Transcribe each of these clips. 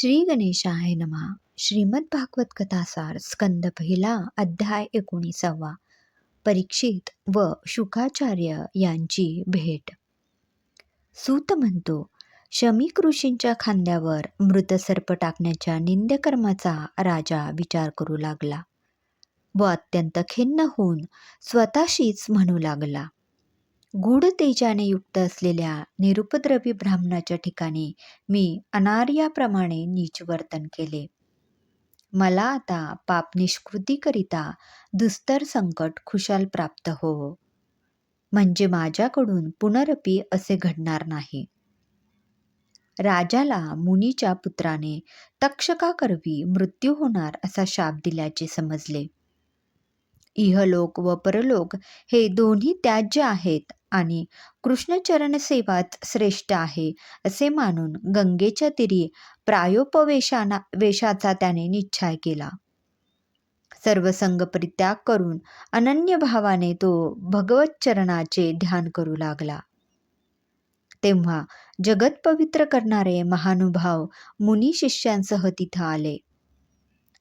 श्री गणेशाय नमा. श्रीमद भागवत कथासार स्कंद पहिला अध्याय एकोणीसावा. परीक्षित व शुकाचार्य यांची भेट. सूत म्हणतो शमीक ऋषींच्या खांद्यावर मृत सर्प टाकण्याच्या निंद्यकर्माचा राजा विचार करू लागला व अत्यंत खिन्न होऊन स्वतःशीच म्हणू लागला. गूढ तेजाने युक्त असलेल्या निरुपद्रवी ब्राह्मणाच्या ठिकाणी मी अनार्याप्रमाणे नीच वर्तन केले. मला आता पाप निष्कृतीकरिता दुस्तर संकट खुशाल प्राप्त हो. म्हणजे माझ्याकडून पुनरपी असे घडणार नाही. राजाला मुनीच्या पुत्राने तक्षकाकरवी मृत्यू होणार असा शाप दिल्याचे समजले. इहलोक व परलोक हे दोन्ही त्याज्य आहेत आणि कृष्णचरण सेवाच श्रेष्ठ आहे असे मानून गंगेच्या तिरी प्रायोपवेशाना वेशाचा त्याने निश्चय केला. सर्वसंग परित्याग करून अनन्य भावाने तो भगवत चरणाचे ध्यान करू लागला. तेव्हा जगत पवित्र करणारे महानुभाव मुनी शिष्यांसह तिथं आले.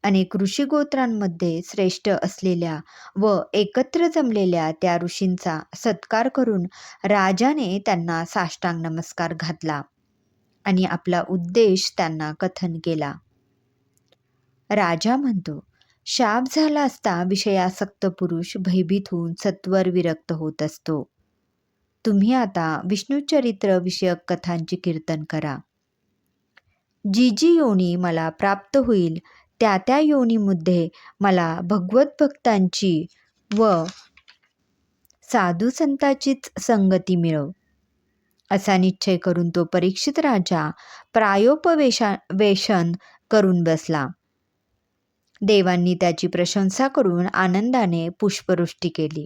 अनेक ऋषीगोत्रांमध्ये श्रेष्ठ असलेल्या व एकत्र जमलेल्या त्या ऋषींचा सत्कार करून राजाने त्यांना साष्टांग नमस्कार घातला आणि आपला उद्देश त्यांना कथन केला. राजा म्हणतो शाप झाला असता विषयासक्त पुरुष भयभीत होऊन सत्वर विरक्त होत असतो. तुम्ही आता विष्णुचरित्र विषयक कथांची कीर्तन करा. जी जी योनी मला प्राप्त होईल त्या त्या योनीमध्ये मला भगवत भक्तांची व साधू संताचीच संगती मिळव. असा निश्चय करून तो परीक्षित राजा प्रायोपवेशा वेशन करून बसला. देवांनी त्याची प्रशंसा करून आनंदाने पुष्पवृष्टी केली.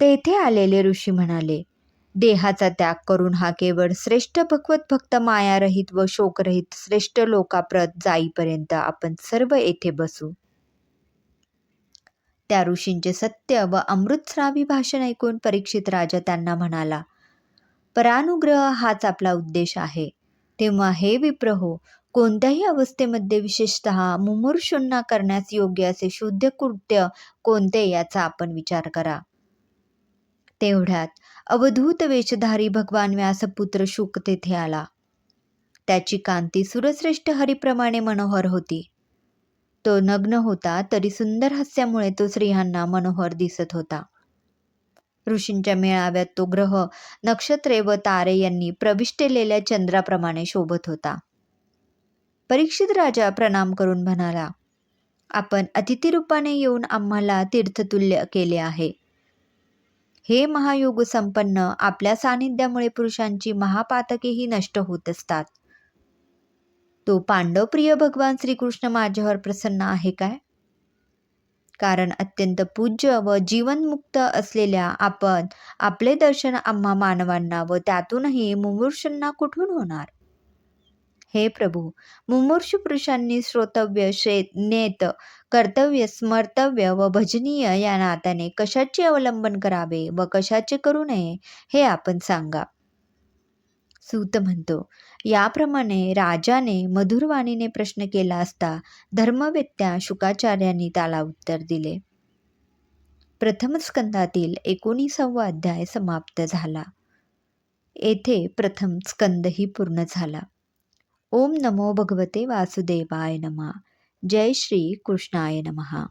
तेथे आलेले ऋषी म्हणाले देहाचा त्याग करून हा केवळ श्रेष्ठ भगवत भक्त मायारहित व शोकरहित श्रेष्ठ लोकाप्रत जाईपर्यंत आपण सर्व येथे बसू. त्या ऋषींचे सत्य व अमृतस्रावी भाषण ऐकून परीक्षित राजा त्यांना म्हणाला परानुग्रह हाच आपला उद्देश आहे. तेव्हा हे विप्रहो कोणत्याही अवस्थेमध्ये विशेषत मुमूर्षूंना करण्यास योग्य असे शुद्ध कृत्य कोणते याचा आपण विचार करा. तेवढ्यात अवधूत वेशधारी भगवान व्यासपुत्र शुक तेथे आला. त्याची कांती सुरश्रेष्ठ हरिप्रमाणे मनोहर होती. तो नग्न होता तरी सुंदर हास्यामुळे तो स्त्रियांना मनोहर दिसत होता. ऋषींच्या मेळाव्यात तो ग्रह नक्षत्रे व तारे यांनी प्रविष्टलेल्या चंद्राप्रमाणे शोभत होता. परीक्षित राजा प्रणाम करून म्हणाला आपण अतिथी रूपाने येऊन आम्हाला तीर्थतुल्य केले आहे. हे महायोग संपन्न आपल्या सानिध्यामुळे पुरुषांची महापातकेही नष्ट होत असतात. तो पांडवप्रिय भगवान श्रीकृष्ण माझ्यावर प्रसन्न आहे काय? कारण अत्यंत पूज्य व जीवनमुक्त असलेल्या आपण आपले दर्शन आम्हा मानवांना व त्यातूनही मुमूर्षांना कुठून होणार? हे प्रभू मुमूर्षु पुरुषांनी श्रोतव्य शेत नेत कर्तव्य स्मर्तव्य व भजनीय या नात्याने कशाचे अवलंबन करावे व कशाचे करू नये हे आपण सांगा. सूत म्हणतो याप्रमाणे राजाने मधुरवाणीने प्रश्न केला असता धर्मवेत्या शुकाचार्यांनी त्याला उत्तर दिले. प्रथम स्कंदातील एकोणीसावा अध्याय समाप्त झाला. येथे प्रथम स्कंदही पूर्ण झाला. ओम नमो भगवते वासुदेवाय नमा जय श्री कृष्णाय नमहा